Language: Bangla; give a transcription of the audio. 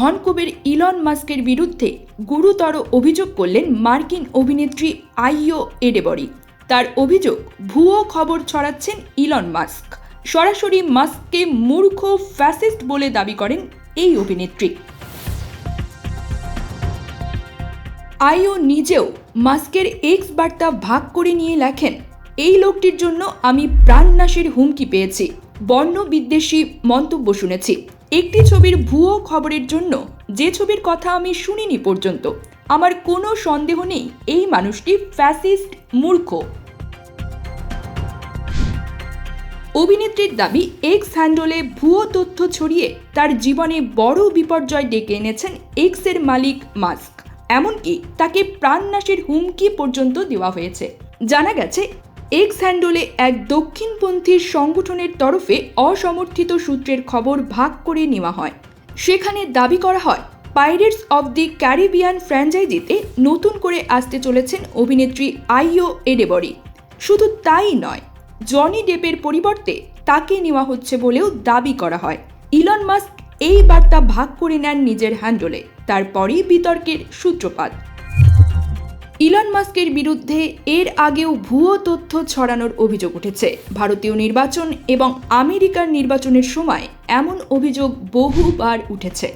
ধনকুবের ইলন মাস্কের বিরুদ্ধে গুরুতর অভিযোগ করলেন মার্কিন অভিনেত্রী আইও এডেবরি। তার অভিযোগ, ভুয়ো খবর ছড়াচ্ছেন ইলন মাস্ক। সরাসরি মাস্ককে মূর্খ, ফ্যাসিস্ট বলে দাবি করেন এই অভিনেত্রী। আইও নিজেও মাস্কের এক্স বার্তা ভাগ করে নিয়ে লেখেন, এই লোকটির জন্য আমি প্রাণনাশের হুমকি পেয়েছি। বর্ণ বিদ্বেষী মন্তব্য শুনেছি। একটি ছবির ভুয়ো খবরের জন্য যে ছবির কথা আমি শুনিনি পর্যন্ত, আমার কোনো সন্দেহ নেই এই মানুষটি ফ্যাসিস্ট মূর্খ। অভিনেত্রীর দাবি, এক্স হ্যান্ডলে ভুয়ো তথ্য ছড়িয়ে তার জীবনে বড় বিপর্যয় ডেকে এনেছেন এক্সের মালিক মাস্ক। এমনকি তাকে প্রাণনাশের হুমকি পর্যন্ত দেওয়া হয়েছে। জানা গেছে এক্স হ্যান্ডলে এক দক্ষিণপন্থীর সংগঠনের তরফে অসমর্থিত সূত্রের খবর ভাগ করে নেওয়া হয়। সেখানে দাবি করা হয় পাইরেটস অব দি ক্যারিবিয়ান ফ্র্যাঞ্চাইজিতে নতুন করে আসতে চলেছেন অভিনেত্রী আইও এডেবরি। শুধু তাই নয় জনি ডেপের পরিবর্তে তাকে নেওয়া হচ্ছে বলেও দাবি করা হয়। ইলন মাস্ক এই বার্তা ভাগ করে নেন নিজের হ্যান্ডলে, তারপরেই বিতর্কের সূত্রপাত। ইলন মাস্কের বিরুদ্ধে এর আগেও ভুয়ো তথ্য ছড়ানোর অভিযোগ উঠেছে। ভারতীয় নির্বাচন এবং আমেরিকার নির্বাচনের সময় এমন অভিযোগ বহুবার উঠেছে।